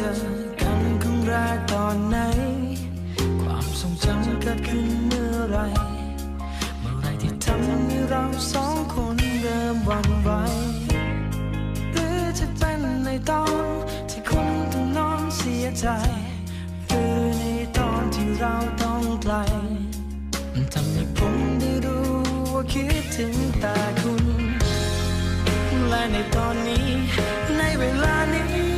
เจอกันครั้งแรกตอนไหน ความทรงจำเกิดขึ้นเมื่อไร เมื่อไรที่ทำให้เราสองคนเริ่มหวั่นไหวหรือจะเป็นในตอนที่คุณต้องนอนเสียใจ หรือในตอนที่เราต้องไกล มันทำให้ผมได้รู้ว่าคิดถึงแต่คุณ และในตอนนี้ในเวลานี้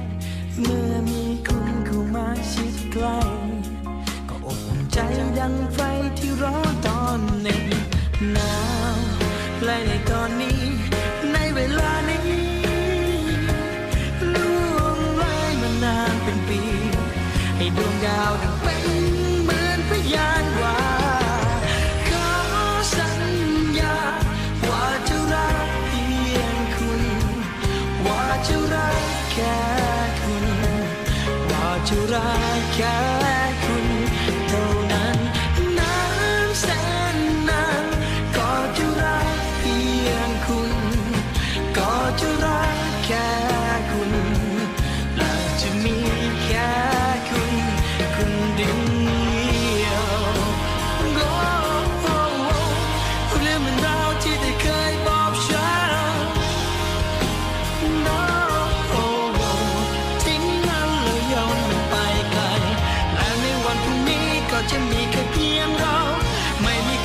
เมื่อมีคุณเข้ามาชิดใกล้ก็อบอุ่นใจดังไฟที่ร้อนตอนหนึ่งหนาวและในตอนนี้ ในเวลานี้ล่วงเลยมานานเป็นปี จะรักแค่คุณ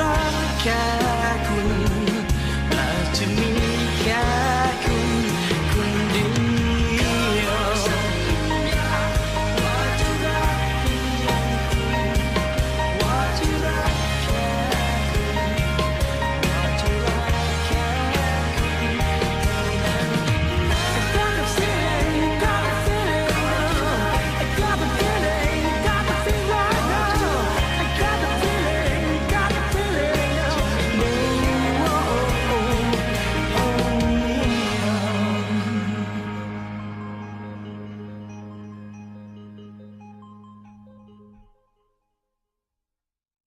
รักแค่